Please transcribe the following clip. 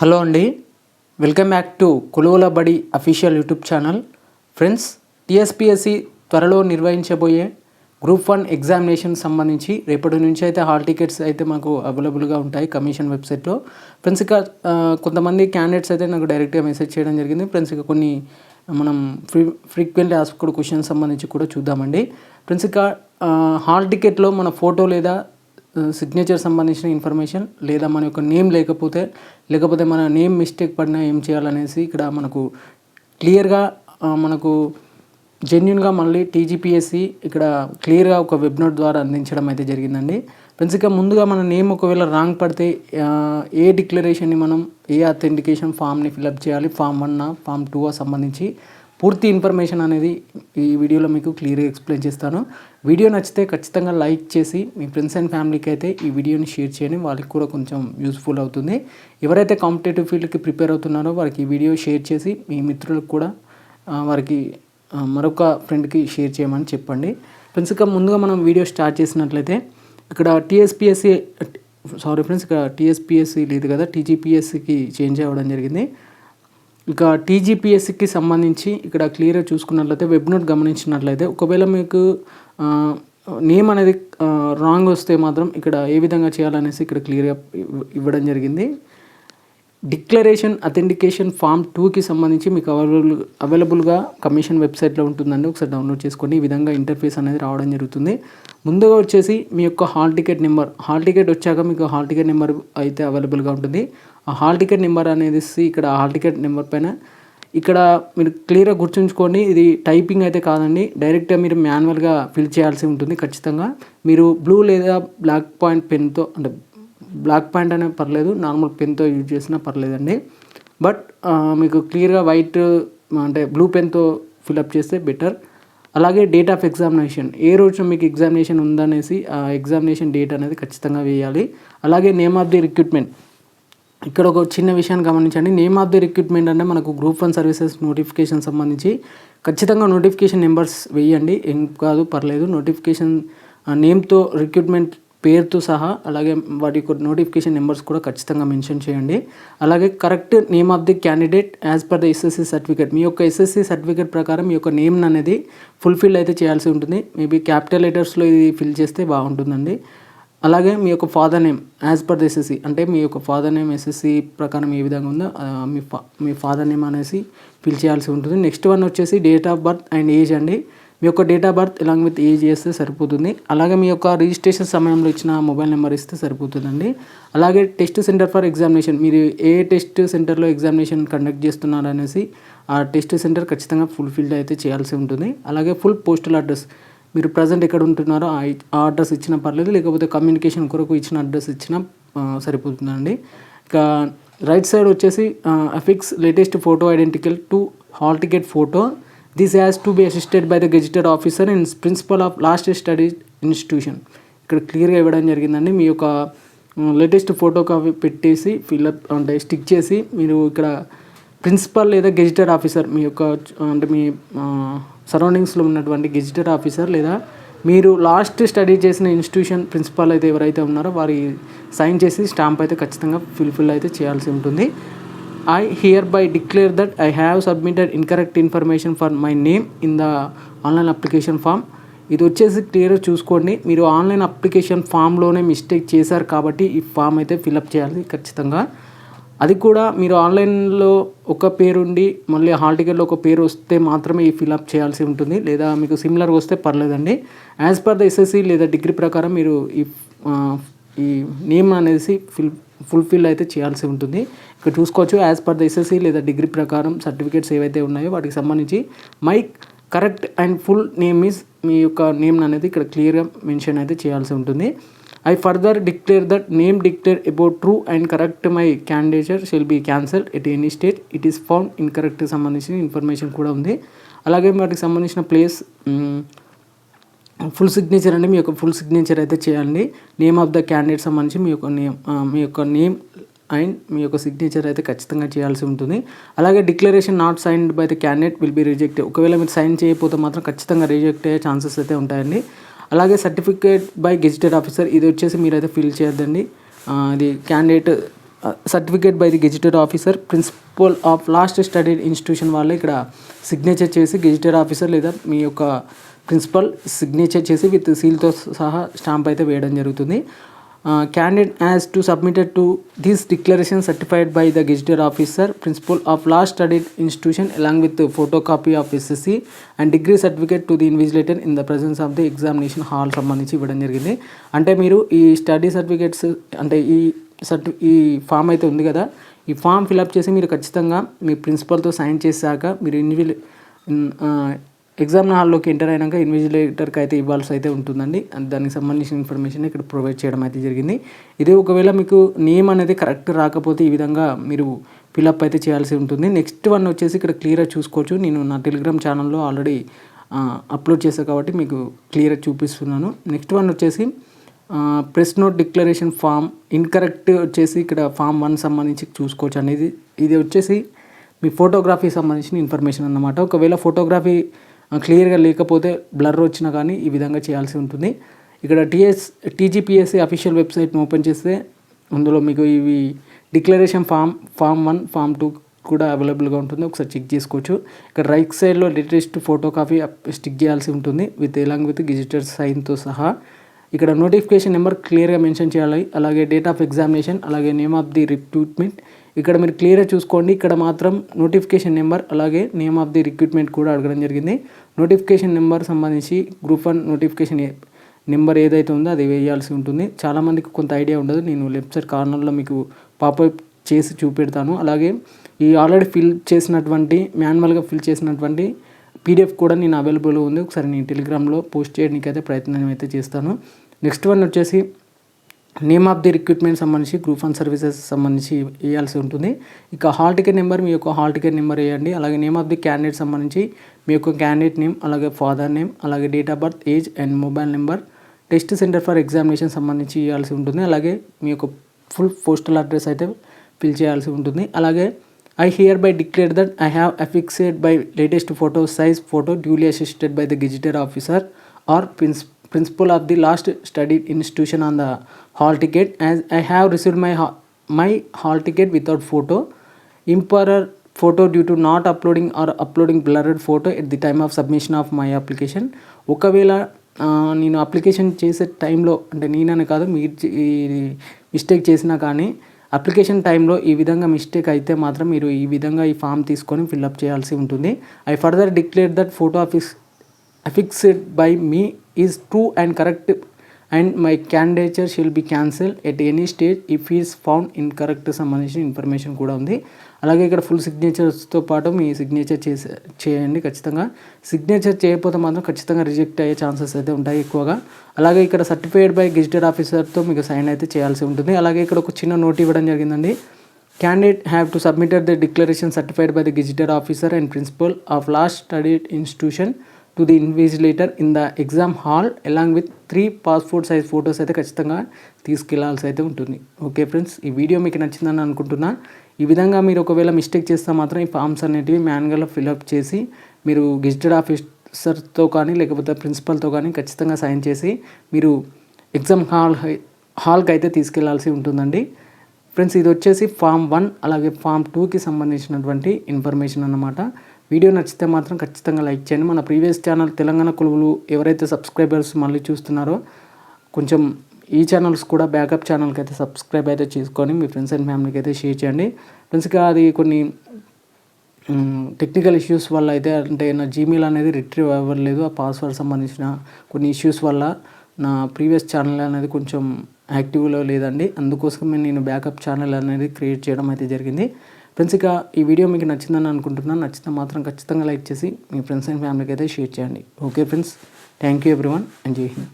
Hello అండి. Welcome back to కొలువుల బడి official YouTube channel. Friends TSPSC త్వరలో నిర్వహించబోయే గ్రూప్ వన్ ఎగ్జామినేషన్ సంబంధించి రేపటి నుంచి అయితే హాల్ టికెట్స్ అయితే మాకు అవైలబుల్గా ఉంటాయి కమిషన్ వెబ్సైట్లో. ఫ్రెండ్స్ ఇక కొంతమంది క్యాండిడేట్స్ అయితే నాకు డైరెక్ట్గా మెసేజ్ చేయడం జరిగింది. ఫ్రెండ్స్ ఇక కొన్ని మనం ఫ్రీ ఫ్రీక్వెంట్లీ ఆస్క్డ్ క్వశ్చన్స్ సంబంధించి కూడా చూద్దామండి. ఫ్రెండ్స్ ఇక హాల్ టికెట్లో మన ఫోటో లేదా సిగ్నేచర్ సంబంధించిన ఇన్ఫర్మేషన్ లేదా మన యొక్క నేమ్ లేకపోతే లేకపోతే మన నేమ్ మిస్టేక్ పడినా ఏం చేయాలనేసి ఇక్కడ మనకు క్లియర్గా మనకు జెన్యున్గా మళ్ళీ టీజీపీఎస్సి ఇక్కడ క్లియర్గా ఒక వెబ్ నోట్ ద్వారా అందించడం అయితే జరిగిందండి. ఫ్రెండ్స్ ఇక ముందుగా మన నేమ్ ఒకవేళ రాంగ్ పడితే ఏ డిక్లరేషన్ని మనం ఏ అథెంటికేషన్ ఫామ్ని ఫిలప్ చేయాలి? ఫామ్ వన్ ఫామ్ టూ సంబంధించి. పూర్తి ఇన్ఫర్మేషన్ అనేది ఈ వీడియోలో మీకు క్లియర్గా ఎక్స్ప్లెయిన్ చేస్తాను. వీడియో నచ్చితే ఖచ్చితంగా లైక్ చేసి మీ ఫ్రెండ్స్ అండ్ ఫ్యామిలీకి అయితే ఈ వీడియోని షేర్ చేయండి. వాళ్ళకి కూడా కొంచెం యూస్ఫుల్ అవుతుంది. ఎవరైతే కాంపిటేటివ్ ఫీల్డ్కి ప్రిపేర్ అవుతున్నారో వారికి ఈ వీడియో షేర్ చేసి మీ మిత్రులకు కూడా వారికి మరొక ఫ్రెండ్కి షేర్ చేయమని చెప్పండి. ఫ్రెండ్స్ ఇక ముందుగా మనం వీడియో స్టార్ట్ చేసినట్లయితే ఇక్కడ టీఎస్పిఎస్సి సారీ ఫ్రెండ్స్ ఇక్కడ టీఎస్పిఎస్సి లేదు కదా టీజీపీఎస్సికి చేంజ్ అవ్వడం జరిగింది. ఇక టీజీపీఎస్సికి సంబంధించి ఇక్కడ క్లియర్గా చూసుకున్నట్లయితే వెబ్ నోట్ గమనించినట్లయితే ఒకవేళ మీకు నేమ్ అనేది రాంగ్ వస్తే మాత్రం ఇక్కడ ఏ విధంగా చేయాలనేసి ఇక్కడ క్లియర్గా ఇవ్వడం జరిగింది. డిక్లరేషన్ అథెంటికేషన్ ఫామ్ టూకి సంబంధించి మీకు అవైలబుల్ అవైలబుల్గా కమిషన్ వెబ్సైట్లో ఉంటుందండి. ఒకసారి డౌన్లోడ్ చేసుకోండి. ఈ విధంగా ఇంటర్ఫేస్ అనేది రావడం జరుగుతుంది. ముందుగా వచ్చేసి మీ యొక్క hall ticket number hall ticket వచ్చాక మీకు హాల్ టికెట్ నెంబర్ అయితే అవైలబుల్గా ఉంటుంది. ఆ హాల్ టికెట్ నెంబర్ అనేది ఇక్కడ హాల్ టికెట్ నెంబర్ పైన ఇక్కడ మీరు క్లియర్గా గుర్తుంచుకోండి. ఇది టైపింగ్ అయితే కాదండి. డైరెక్ట్గా మీరు మాన్యువల్గా ఫిల్ చేయాల్సి ఉంటుంది ఖచ్చితంగా. మీరు బ్లూ లేదా బ్లాక్ పాయింట్ పెన్తో అంటే బ్లాక్ ప్యాంట్ అనే పర్లేదు నార్మల్ పెన్తో యూజ్ చేసినా పర్లేదండి. బట్ మీకు క్లియర్గా వైట్ అంటే బ్లూ పెన్తో ఫిలప్ చేస్తే బెటర్ అలాగే డేట్ ఆఫ్ ఎగ్జామినేషన్ ఏ రోజు మీకు ఎగ్జామినేషన్ ఉందనేసి ఆ ఎగ్జామినేషన్ డేట్ అనేది ఖచ్చితంగా వేయాలి. అలాగే నేమ్ ఆఫ్ ది రిక్రూట్మెంట్ ఇక్కడ ఒక చిన్న విషయాన్ని గమనించండి. నేమ్ ఆఫ్ ది రిక్రూట్మెంట్ అంటే మనకు గ్రూప్ వన్ సర్వీసెస్ నోటిఫికేషన్ సంబంధించి ఖచ్చితంగా నోటిఫికేషన్ నెంబర్స్ వేయండి. ఏం కాదు పర్లేదు. నోటిఫికేషన్ నేమ్తో రిక్రూట్మెంట్ పేరుతో సహా అలాగే వాటి యొక్క నోటిఫికేషన్ నెంబర్స్ కూడా ఖచ్చితంగా మెన్షన్ చేయండి. అలాగే correct name of the candidate as per the SSC certificate మీ యొక్క ఎస్ఎస్సి సర్టిఫికేట్ ప్రకారం మీ యొక్క నేమ్ అనేది ఫుల్ఫిల్ అయితే చేయాల్సి ఉంటుంది. మేబీ క్యాపిటల్ లెటర్స్లో ఇది ఫిల్ చేస్తే బాగుంటుందండి. అలాగే మీ యొక్క father name as per the SSC అంటే మీ యొక్క ఫాదర్ నేమ్ ఎస్ఎస్సి ప్రకారం ఏ విధంగా ఉందో మీ ఫా మీ ఫాదర్ నేమ్ అనేసి ఫిల్ చేయాల్సి ఉంటుంది. నెక్స్ట్ వన్ వచ్చేసి date of birth and age అండి. మీ యొక్క date of birth along with age చేస్తే సరిపోతుంది. అలాగే మీ యొక్క రిజిస్ట్రేషన్ సమయంలో ఇచ్చిన మొబైల్ నెంబర్ ఇస్తే సరిపోతుందండి. అలాగే టెస్ట్ సెంటర్ ఫర్ ఎగ్జామినేషన్ మీరు ఏ టెస్ట్ సెంటర్లో ఎగ్జామినేషన్ కండక్ట్ చేస్తున్నారు అనేసి ఆ టెస్ట్ సెంటర్ ఖచ్చితంగా ఫుల్ఫిల్డ్ అయితే చేయాల్సి ఉంటుంది. అలాగే ఫుల్ పోస్టల్ అడ్రస్ మీరు ప్రజెంట్ ఎక్కడ ఉంటున్నారో ఆ అడ్రస్ ఇచ్చినా పర్లేదు లేకపోతే కమ్యూనికేషన్ కొరకు ఇచ్చిన అడ్రస్ ఇచ్చినా సరిపోతుందండి. ఇక రైట్ సైడ్ వచ్చేసి affix latest photo identical to hall ticket photo this has to be assisted by the gazetted officer and principal of last study institution ఇక్కడ క్లియర్గా ఇవ్వడం జరిగిందండి. మీ యొక్క లేటెస్ట్ ఫోటో కాపీ పెట్టేసి ఫిల్అప్ అంటే స్టిక్ చేసి మీరు ఇక్కడ ప్రిన్సిపల్ లేదా గెజిటెడ్ ఆఫీసర్ మీ యొక్క అంటే మీ సరౌండింగ్స్లో ఉన్నటువంటి గెజిటెడ్ ఆఫీసర్ లేదా మీరు లాస్ట్ స్టడీ చేసిన ఇన్స్టిట్యూషన్ ప్రిన్సిపాల్ అయితే ఎవరైతే ఉన్నారో వారి సైన్ చేసి స్టాంప్ అయితే ఖచ్చితంగా ఫిల్ఫిల్ అయితే చేయాల్సి ఉంటుంది. I hereby declare that I have submitted incorrect information for my name in the online application form ఇది వచ్చేసి క్లియర్గా చూసుకోండి. మీరు ఆన్లైన్ అప్లికేషన్ ఫామ్లోనే మిస్టేక్ చేశారు కాబట్టి ఈ ఫామ్ అయితే ఫిలప్ చేయాలి ఖచ్చితంగా. అది కూడా మీరు ఆన్లైన్లో ఒక పేరుండి మళ్ళీ హాల్ టికెట్లో ఒక పేరు వస్తే మాత్రమే ఈ ఫిలప్ చేయాల్సి ఉంటుంది. లేదా మీకు సిమిలర్గా వస్తే పర్లేదండి. యాజ్ పర్ ద ఎస్ఎస్సి లేదా డిగ్రీ ప్రకారం మీరు ఈ ఈ నేమ్ అనేసి ఫిల్ ఫుల్ఫిల్ అయితే చేయాల్సి ఉంటుంది. ఇక్కడ చూసుకోవచ్చు యాజ్ పర్ ద ఎస్ఎస్సి లేదా డిగ్రీ ప్రకారం సర్టిఫికేట్స్ ఏవైతే ఉన్నాయో వాటికి సంబంధించి my correct and full name is మీ యొక్క నేమ్ అనేది ఇక్కడ క్లియర్గా మెన్షన్ అయితే చేయాల్సి ఉంటుంది. I further declare that name declare about true and correct my candidature shall be cancel at any state it is found incorrect సంబంధించిన ఇన్ఫర్మేషన్ కూడా ఉంది. అలాగే వాటికి సంబంధించిన ప్లేస్ ఫుల్ సిగ్నేచర్ అండి మీ యొక్క ఫుల్ సిగ్నేచర్ అయితే చేయండి నేమ్ ఆఫ్ ద క్యాండిడేట్ సంబంధించి మీ యొక్క నేమ్ మీ యొక్క నేమ్ అండ్ మీ యొక్క సిగ్నేచర్ అయితే ఖచ్చితంగా చేయాల్సి ఉంటుంది. అలాగే declaration not signed by the candidate will be reject ఒకవేళ మీరు సైన్ చేయకపోతే మాత్రం ఖచ్చితంగా రిజెక్ట్ అయ్యే ఛాన్సెస్ అయితే ఉంటాయండి. అలాగే సర్టిఫికేట్ బై గెజిటెడ్ ఆఫీసర్ ఇది వచ్చేసి మీరైతే ఫిల్ చేయొద్దండి. అది ఇది candidate certificate by the gazetted officer principal of last study institution వాళ్ళు ఇక్కడ సిగ్నేచర్ చేసి గెజిటెడ్ ఆఫీసర్ లేదా మీ యొక్క ప్రిన్సిపల్ సిగ్నేచర్ చేసి విత్ సీల్తో సహా స్టాంప్ అయితే వేయడం జరుగుతుంది. Candidate as to submitted to this declaration certified by the gazetted officer principal of last study institution along with photo copy of SSC and degree certificate to the invigilator in the presence of the examination hall సంబంధించి ఇవ్వడం జరిగింది. అంటే మీరు ఈ study certificates అంటే ఈ సర్టి ఈ form అయితే ఉంది కదా ఈ ఫామ్ ఫిలప్ చేసి మీరు ఖచ్చితంగా మీ ప్రిన్సిపల్తో సైన్ చేశాక మీరు ఇన్వి ఎగ్జామ్ హాల్లోకి ఎంటర్ అయినాక ఇన్విజిలేటర్కి అయితే ఇవ్వాల్సి అయితే ఉంటుందండి. దానికి సంబంధించిన ఇన్ఫర్మేషన్ ఇక్కడ ప్రొవైడ్ చేయడం అయితే జరిగింది. ఇదే ఒకవేళ మీకు నేమ్ అనేది కరెక్ట్ రాకపోతే ఈ విధంగా మీరు ఫిలప్ అయితే చేయాల్సి ఉంటుంది. నెక్స్ట్ వన్ వచ్చేసి ఇక్కడ క్లియర్గా చూసుకోవచ్చు. నేను నా టెలిగ్రామ్ ఛానల్లో ఆల్రెడీ అప్లోడ్ చేశాను కాబట్టి మీకు క్లియర్గా చూపిస్తున్నాను. నెక్స్ట్ వన్ వచ్చేసి press note declaration form incorrect వచ్చేసి ఇక్కడ ఫామ్ వన్ సంబంధించి చూసుకోవచ్చు అనేది. ఇది వచ్చేసి మీ ఫోటోగ్రఫీ సంబంధించిన ఇన్ఫర్మేషన్ అన్నమాట. ఒకవేళ ఫోటోగ్రఫీ క్లియర్గా లేకపోతే బ్లర్ వచ్చినా కానీ ఈ విధంగా చేయాల్సి ఉంటుంది. ఇక్కడ టీఎస్ టీజీపీఎస్సీ అఫీషియల్ వెబ్సైట్ని ఓపెన్ చేస్తే అందులో మీకు ఇవి declaration form form one form two కూడా అవైలబుల్గా ఉంటుంది. ఒకసారి చెక్ చేసుకోవచ్చు. ఇక్కడ రైట్ సైడ్లో లేటెస్ట్ ఫోటో కాపీ స్టిక్ చేయాల్సి ఉంటుంది. విత్ ఎలాంగ్ విత్ గిజిటర్ సైన్తో సహా. ఇక్కడ నోటిఫికేషన్ నెంబర్ క్లియర్గా మెన్షన్ చేయాలి. అలాగే డేట్ ఆఫ్ ఎగ్జామినేషన్ అలాగే నేమ్ ఆఫ్ ది రిక్రూట్మెంట్ ఇక్కడ మీరు క్లియర్గా చూసుకోండి. ఇక్కడ మాత్రం నోటిఫికేషన్ నెంబర్ అలాగే నేమ్ ఆఫ్ ది రిక్రూట్మెంట్ కూడా అడగడం జరిగింది. నోటిఫికేషన్ నెంబర్ సంబంధించి గ్రూప్ వన్ నోటిఫికేషన్ నెంబర్ ఏదైతే ఉందో అది వేయాల్సి ఉంటుంది. చాలామందికి కొంత ఐడియా ఉండదు. నేను లెఫ్ట్ సైడ్ కార్నర్లో మీకు పాపప్ చేసి చూపెడతాను. అలాగే ఈ ఆల్రెడీ ఫిల్ చేసినటువంటి మాన్యువల్గా ఫిల్ చేసినటువంటి పీడిఎఫ్ కూడా నేను అవైలబుల్గా ఉంది. ఒకసారి నేను టెలిగ్రామ్లో పోస్ట్ చేయడానికి అయితే ప్రయత్నం అయితే చేస్తాను. నెక్స్ట్ వన్ వచ్చేసి నేమ్ ఆఫ్ ది రిక్రూట్మెంట్ సంబంధించి గ్రూప్ వన్ సర్వీసెస్ సంబంధించి వేయాల్సి ఉంటుంది. ఇక హాల్ టికెట్ నెంబర్ మీ యొక్క హాల్ టికెట్ నెంబర్ వేయండి. అలాగే నేమ్ ఆఫ్ ది క్యాండిడేట్ సంబంధించి మీ యొక్క క్యాండిడేట్ నేమ్ అలాగే ఫాదర్ నేమ్ అలాగే date of birth age and mobile number test center for examination సంబంధించి ఇవ్వాల్సి ఉంటుంది. అలాగే మీ యొక్క ఫుల్ పోస్టల్ అడ్రస్ అయితే ఫిల్ చేయాల్సి ఉంటుంది. అలాగే I hereby declare that I have affixed by latest photo size photo duly assisted by the gazetted officer or principal of the last study institution on the hall ticket as I have received my హా my hall ticket without photo improper photo due to not uploading or uploading blurred photo at the time of submission of my application ఒకవేళ నేను application చేసే టైంలో అంటే నేనని కాదు మీరు mistake చేసినా కానీ అప్లికేషన్ టైంలో ఈ విధంగా మిస్టేక్ అయితే మాత్రం మీరు ఈ విధంగా ఈ ఫామ్ తీసుకొని ఫిల్అప్ చేయాల్సి ఉంటుంది. I further declare that photo office affixed by me is true and correct and my candidature shall be cancel at any stage if is found in correct సంబంధించిన ఇన్ఫర్మేషన్ కూడా ఉంది. అలాగే ఇక్కడ ఫుల్ సిగ్నేచర్స్తో పాటు మీ signature చేసే చేయండి ఖచ్చితంగా. సిగ్నేచర్ చేయకపోతే మాత్రం ఖచ్చితంగా రిజెక్ట్ అయ్యే ఛాన్సెస్ అయితే ఉంటాయి ఎక్కువగా. అలాగే ఇక్కడ సర్టిఫైడ్ బై గెజిటెడ్ ఆఫీసర్తో మీకు సైన్ అయితే చేయాల్సి ఉంటుంది. అలాగే ఇక్కడ ఒక చిన్న నోట్ ఇవ్వడం జరిగిందండి. Candidate have to submitted the declaration certified by the gazetted officer and principal of last study institution to the invigilator in the exam hall along with three passport size photos అయితే ఖచ్చితంగా తీసుకెళ్ళాల్సి అయితే ఉంటుంది. Okay friends ఈ video మీకు నచ్చిందని అనుకుంటున్నా. ఈ విధంగా మీరు ఒకవేళ మిస్టేక్ చేస్తే మాత్రం ఈ ఫామ్స్ అనేటివి మ్యాన్యువల్గా ఫిల్అప్ చేసి మీరు గెజిటెడ్ ఆఫీసర్తో కానీ లేకపోతే ప్రిన్సిపల్తో కానీ ఖచ్చితంగా సైన్ చేసి మీరు ఎగ్జామ్ హాల్ హాల్కి అయితే తీసుకెళ్ళాల్సి ఉంటుందండి. ఫ్రెండ్స్ ఇది వచ్చేసి ఫామ్ వన్ అలాగే ఫామ్ టూకి సంబంధించినటువంటి ఇన్ఫర్మేషన్ అన్నమాట. వీడియో నచ్చితే మాత్రం ఖచ్చితంగా లైక్ చేయండి. మన ప్రీవియస్ ఛానల్ తెలంగాణ కొలువులు ఎవరైతే సబ్స్క్రైబర్స్ మళ్ళీ చూస్తున్నారో కొంచెం ఈ ఛానల్స్ కూడా బ్యాకప్ ఛానల్కి అయితే సబ్స్క్రైబ్ అయితే చేసుకొని మీ ఫ్రెండ్స్ అండ్ ఫ్యామిలీకి అయితే షేర్ చేయండి. ఫ్రెండ్స్గా అది కొన్ని టెక్నికల్ ఇష్యూస్ వల్ల అయితే అంటే నా జీమెయిల్ అనేది రిట్రీవ్ అవ్వలేదు. ఆ పాస్వర్డ్ సంబంధించిన కొన్ని ఇష్యూస్ వల్ల నా ప్రీవియస్ ఛానల్ అనేది కొంచెం యాక్టివ్లో లేదండి. అందుకోసమే నేను బ్యాకప్ ఛానల్ అనేది క్రియేట్ చేయడం అయితే జరిగింది. ఫ్రెండ్స్ ఇక ఈ వీడియో మీకు నచ్చిందని అనుకుంటున్నాను. నచ్చితే మాత్రం ఖచ్చితంగా లైక్ చేసి మీ ఫ్రెండ్స్ అండ్ ఫ్యామిలీకి అయితే షేర్ చేయండి. Okay friends thank you everyone and జై హింద్